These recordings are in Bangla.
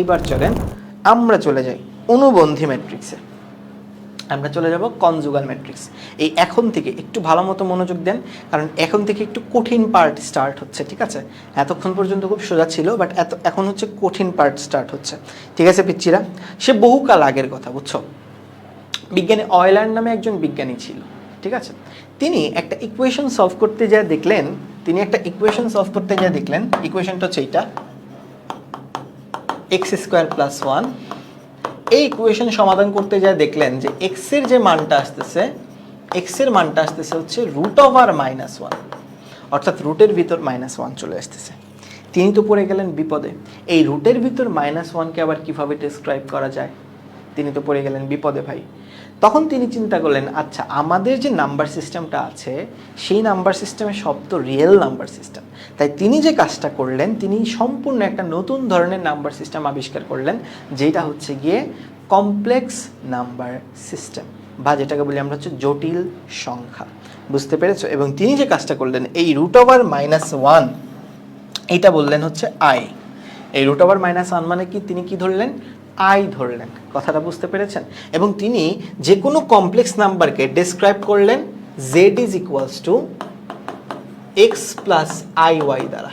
এইবার চলেন, আমরা চলে যাই অনুবন্ধী ম্যাট্রিক্সে। আমরা চলে যাব কনজুগাল ম্যাট্রিক্স। এই এখন থেকে একটু ভালো মতো মনোযোগ দেন, কারণ এখন থেকে একটু কঠিন পার্ট স্টার্ট হচ্ছে, ঠিক আছে? এতক্ষণ পর্যন্ত খুব সোজা ছিল, বাট এত, এখন হচ্ছে কঠিন পার্ট স্টার্ট হচ্ছে। ঠিক আছে, পিচ্চিরা? সে বহুকাল আগের কথা, বুঝছ? বিজ্ঞানী অয়লার নামে একজন বিজ্ঞানী ছিল, ঠিক আছে? তিনি একটা ইকুয়েশন সলভ করতে যা দেখলেন, তিনি একটা ইকুয়েশন সলভ করতে যা দেখলেন ইকুয়েশনটা হচ্ছে এইটা। এক্স স্কোয়ার প্লাস ওয়ান এই ইকুয়েশন সমাধান করতে যা দেখলেন যে এক্সের যে মানটা আসতেছে এক্সের মানটা আসতেছে হচ্ছে রুট ওভার মাইনাস ওয়ান অর্থাৎ রুটের ভিতর মাইনাস ওয়ান চলে আসতেছে। তিনি তো পড়ে গেলেন বিপদে। এই রুটের ভিতর মাইনাস ওয়ানকে আবার কীভাবে ডিসক্রাইব করা যায়? তিনি তো পড়ে গেলেন বিপদে ভাই। তখন তিনি চিন্তা করলেন আচ্ছা আমাদের যে নাম্বার সিস্টেমটা আছে, সেই নাম্বার সিস্টেমে সব তো রিয়েল নাম্বার সিস্টেম। তাই তিনি যে কাজটা করলেন, তিনি সম্পূর্ণ একটা নতুন ধরনের নাম্বার সিস্টেম আবিষ্কার করলেন, যেটা হচ্ছে গিয়ে কমপ্লেক্স নাম্বার সিস্টেম বা যেটাকে বলি আমরা হচ্ছে জটিল সংখ্যা। বুঝতে পেরেছ? এবং তিনি যে কাজটা করলেন, এই রুট ওভার মাইনাস ওয়ান এটা বললেন হচ্ছে আই এই রুট ওভার মাইনাস ওয়ান মানে কি? তিনি কি ধরলেন? আই ধরলেন কথাটা বুঝতে পেরেছেন? এবং তিনি যে কোনো কমপ্লেক্স নাম্বারকে ডেসক্রাইব করলেন Z is equals to X plus I Y দ্বারা।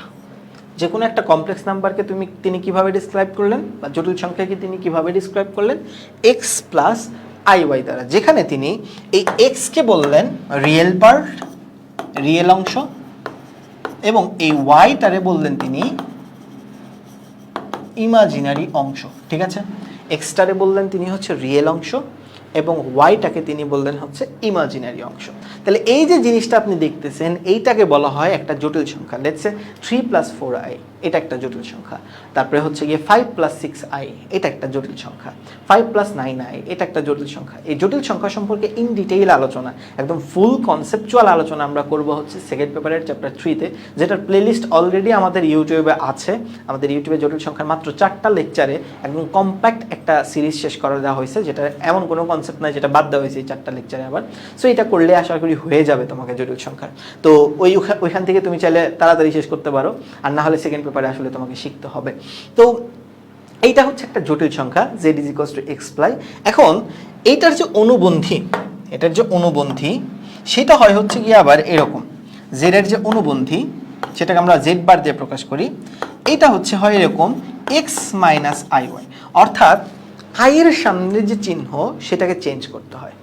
যে কোনো একটা কমপ্লেক্স নাম্বারকে তুমি, তিনি কীভাবে ডিসক্রাইব করলেন বা জটিল সংখ্যাকে তিনি কীভাবে ডিসক্রাইব করলেন এক্স প্লাস আই ওয়াই দ্বারা। যেখানে তিনি এই এক্সকে বললেন রিয়েল পার্ট রিয়েল অংশ, এবং এই ওয়াইটারে বললেন তিনি ইমাজিনারি অংশ, ঠিক আছে? এক্সটারে বললেন তিনি হচ্ছে রিয়েল অংশ এবং ওয়াইটাকে তিনি বললেন হচ্ছে ইমাজিনারি অংশ। তাহলে এই যে জিনিসটা আপনি দেখতেছেন, এইটাকে বলা হয় একটা জটিল সংখ্যা। Let's say three plus four I এটা একটা জটিল সংখ্যা। তারপরে হচ্ছে গিয়ে ফাইভ প্লাস সিক্স আই এটা একটা জটিল সংখ্যা। ফাইভ প্লাস নাইন আই এটা একটা জটিল সংখ্যা। এই জটিল সংখ্যা সম্পর্কে ইন ডিটেইল আলোচনা, একদম ফুল কনসেপচুয়াল আলোচনা আমরা করব হচ্ছে সেকেন্ড পেপারের চ্যাপ্টার থ্রিতে যেটার প্লেলিস্ট অলরেডি আমাদের ইউটিউবে আছে। আমাদের ইউটিউবে জটিল সংখ্যার মাত্র চারটা লেকচারে একদম কম্প্যাক্ট একটা সিরিজ শেষ করে দেওয়া হয়েছে, যেটা এমন কোনো কনসেপ্ট নাই যেটা বাদ দেওয়া হয়েছে এই চারটা লেকচারে আবার। সো এটা করলে আশা করি হয়ে যাবে তোমাকে জটিল সংখ্যার। তো ওই ওইখান থেকে তুমি চাইলে তাড়াতাড়ি শেষ করতে পারো। আর না হলে সেকেন্ড পেপারে আসলে তোমাকে শিখতে হবে। তো এইটা হচ্ছে একটা জটিল সংখ্যা Z is equals to X ply. এখন এইটার যে অনুবন্ধী, এটার যে অনুবন্ধী, সেটা হয় হচ্ছে গিয়ে আবার এরকম। জেড এর যে অনুবন্ধী, সেটাকে আমরা জেড বার দিয়ে প্রকাশ করি। এইটা হচ্ছে হয় এরকম এক্স মাইনাস আই ওয়াই অর্থাৎ আয়ের সামনে যে চিহ্ন, সেটাকে চেঞ্জ করতে হয়।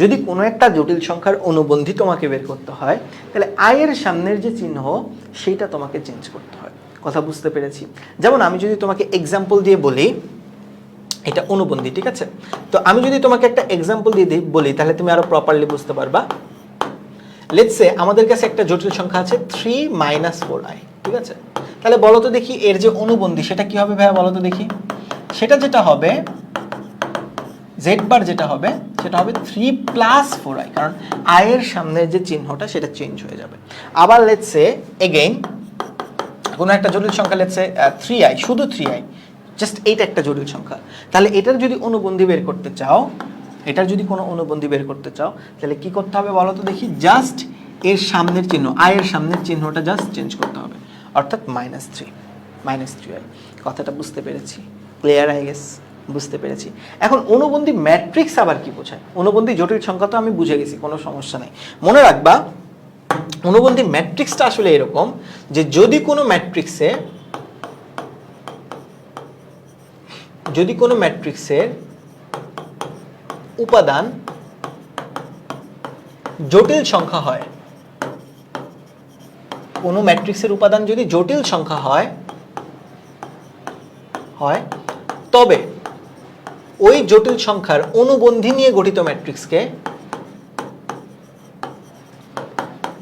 যদি কোনো একটা জটিল সংখ্যার অনুবন্ধী তোমাকে বের করতে হয়, তাহলে আয়ের সামনের যে চিহ্ন সেইটা তোমাকে চেঞ্জ করতে হয়। কথা বুঝতে পেরেছি। যেমন আমি যদি তোমাকে এক্সাম্পল দিয়ে বলি, এটা অনুবন্ধী, ঠিক আছে? তো আমি যদি তোমাকে একটা এক্সাম্পল দিয়ে দিই বলি, তাহলে তুমি আরও প্রপারলি বুঝতে পারবা। লেটসে আমাদের কাছে একটা জটিল সংখ্যা আছে থ্রি মাইনাস ফোর আই ঠিক আছে? তাহলে বলো তো দেখি এর যে অনুবন্ধী, সেটা কি হবে ভাইয়া বলো তো দেখি? সেটা যেটা হবে জেড বার যেটা হবে, সেটা হবে থ্রি প্লাস ফোর আই কারণ আয়ের সামনের যে চিহ্নটা, সেটা চেঞ্জ হয়ে যাবে। আবার লেটসে এগেইন কোনো একটা জটিল সংখ্যা লেটসে থ্রি আই শুধু থ্রি আই জাস্ট এইটা একটা জটিল সংখ্যা। তাহলে এটার যদি অনুবন্ধী বের করতে চাও, এটার যদি কোনো অনুবন্ধী বের করতে চাও, তাহলে কি করতে হবে বলো তো দেখি? জাস্ট এর সামনের চিহ্ন আয়ের সামনের চিহ্নটা জাস্ট চেঞ্জ করতে হবে। অর্থাৎ minus three minus three I কথাটা বুঝতে পেরেছি? ক্লিয়ার আই গেস বুঝতে পেরেছি। এখন অনুবন্ধী ম্যাট্রিক্স আবার কি বোঝায়? অনুবন্ধী জটিল সংখ্যা তো আমি বুঝে গেছি, কোনো সমস্যা নেই। মনে রাখবা অনুবন্ধী ম্যাট্রিক্সটা আসলে এরকম যে যদি কোনো ম্যাট্রিক্সে, যদি কোনো ম্যাট্রিক্সের উপাদান জটিল সংখ্যা হয়, কোনো ম্যাট্রিক্সের উপাদান যদি জটিল সংখ্যা হয় হয়, তবে ওই জটিল সংখ্যার অনুবন্ধী নিয়ে গঠিত ম্যাট্রিক্সকে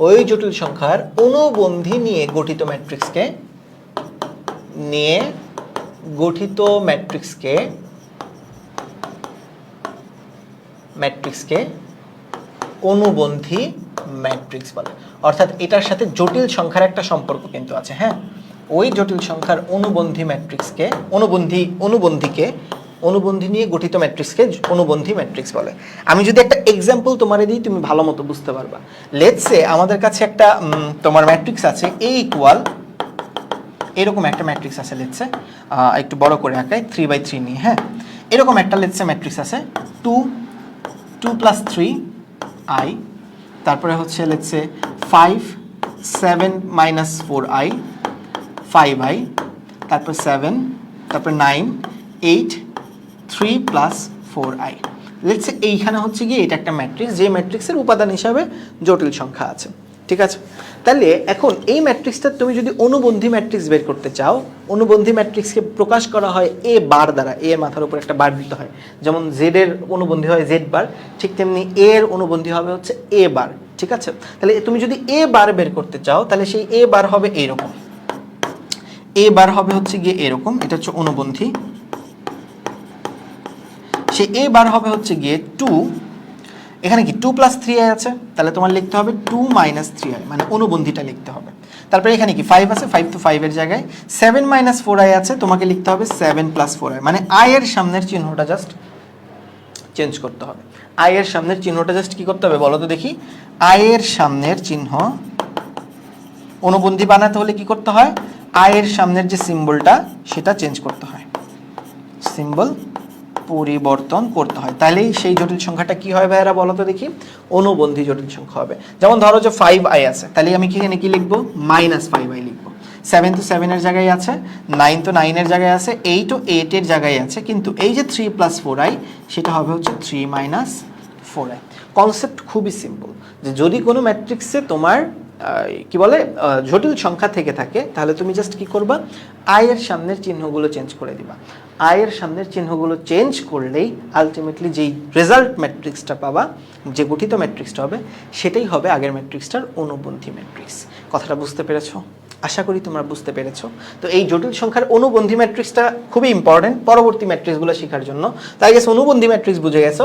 ওই জটিল সংখ্যার অনুবন্ধী নিয়ে গঠিত ম্যাট্রিক্সকে নিয়ে গঠিত ম্যাট্রিক্সকে ম্যাট্রিক্সকে অনুবন্ধী ম্যাট্রিক্স বলে। অর্থাৎ এটার সাথে জটিল সংখ্যার একটা সম্পর্ক কিন্তু আছে হ্যাঁ? ওই জটিল সংখ্যার অনুবন্ধী ম্যাট্রিক্সকে, অনুবন্ধী, অনুবন্ধীকে অনুবন্ধী নিয়ে গঠিত ম্যাট্রিক্সকে অনুবন্ধী ম্যাট্রিক্স বলে। আমি যদি একটা এক্সাম্পল তোমারে দিই, তুমি ভালো মতো বুঝতে পারবা। লেটসে আমাদের কাছে একটা তোমার ম্যাট্রিক্স আছে এ ইকুয়াল এরকম একটা ম্যাট্রিক্স আছে লেটসে একটু বড় করে আঁকাই থ্রি বাই থ্রি নিয়ে হ্যাঁ? এরকম একটা লেটসে ম্যাট্রিক্স আছে two two plus three I তারপরে হচ্ছে let's say five seven minus four I five I তারপর সেভেন তারপর nine eight three plus four I let's say এইখানে হচ্ছে গিয়ে এটা একটা ম্যাট্রিক্স যে ম্যাট্রিক্সের উপাদান হিসাবে জটিল সংখ্যা আছে, ঠিক আছে? তাহলে এখন এই ম্যাট্রিক্সটা তুমি যদি অনুবন্ধী ম্যাট্রিক্স বের করতে চাও, অনুবন্ধী ম্যাট্রিক্সকে প্রকাশ করা হয় এ বার দ্বারা এ এর মাথার উপর একটা বার দিতে হয়। যেমন জেড এর অনুবন্ধী হয় জেড বার, ঠিক তেমনি এ এর অনুবন্ধী হবে হচ্ছে এ বার, ঠিক আছে? তাহলে তুমি যদি এ বার বের করতে চাও, তাহলে সেই এ বার হবে এইরকম এ বার হবে হচ্ছে গিয়ে এরকম, এটা হচ্ছে অনুবন্ধী সে এ বার হবে হচ্ছে গিয়ে টু এখানে কি টু প্লাস থ্রি আই আছে? তাহলে তোমার লিখতে হবে টু মাইনাস থ্রি আই মানে অনুবন্ধীটা লিখতে হবে। তারপরে এখানে কি ফাইভ আছে? ফাইভ তো ফাইভের জায়গায়। সেভেন মাইনাস ফোর আই আছে, তোমাকে লিখতে হবে সেভেন প্লাস ফোর আই। মানে আই এর সামনের চিহ্নটা জাস্ট চেঞ্জ করতে হবে। আই এর সামনের চিহ্নটা জাস্ট কি করতে হবে বলো তো দেখি। আই এর সামনের চিহ্ন অনুবন্ধী বানাতে হলে কি করতে হয়? আই এর সামনের যে সিম্বলটা সেটা চেঞ্জ করতে হয়। সিম্বল পরিবর্তন করতে হয়। তাহলেই সেই জটিল সংখ্যাটা কি হয় ভাইয়েরা বলো তো দেখি? অনুবন্ধী জটিল সংখ্যা হবে। যেমন ধরো যে ফাইভ আই আছে, তাহলে আমি কি এখানে কি লিখব? মাইনাস ফাইভ আই লিখব। সেভেন তো সেভেনের জায়গায় আছে নাইন তো নাইনের জায়গায় আছে এইট ও এইটের জায়গায় আছে, কিন্তু এই যে থ্রি প্লাস ফোর আই সেটা হবে হচ্ছে three minus four I concept খুবই সিম্পল যে যদি কোনো ম্যাট্রিক্সে তোমার কি বলে জটিল সংখ্যা থেকে থাকে, তাহলে তুমি জাস্ট কি করবা? আয়ের সামনের চিহ্নগুলো চেঞ্জ করে দিবা। আয়ের সামনের চিহ্নগুলো চেঞ্জ করলেই আলটিমেটলি যেই রেজাল্ট ম্যাট্রিক্সটা পাবা, যে গঠিত ম্যাট্রিক্সটা হবে, সেটাই হবে আগের ম্যাট্রিক্সটার অনুবন্ধী ম্যাট্রিক্স কথাটা বুঝতে পেরেছ? আশা করি তোমরা বুঝতে পেরেছ। তো এই জটিল সংখ্যার অনুবন্ধী ম্যাট্রিক্সটা খুবই ইম্পর্টেন্ট পরবর্তী ম্যাট্রিক্সগুলো শেখার জন্য। তাই গেছে অনুবন্ধী ম্যাট্রিক্স বুঝে গেছো।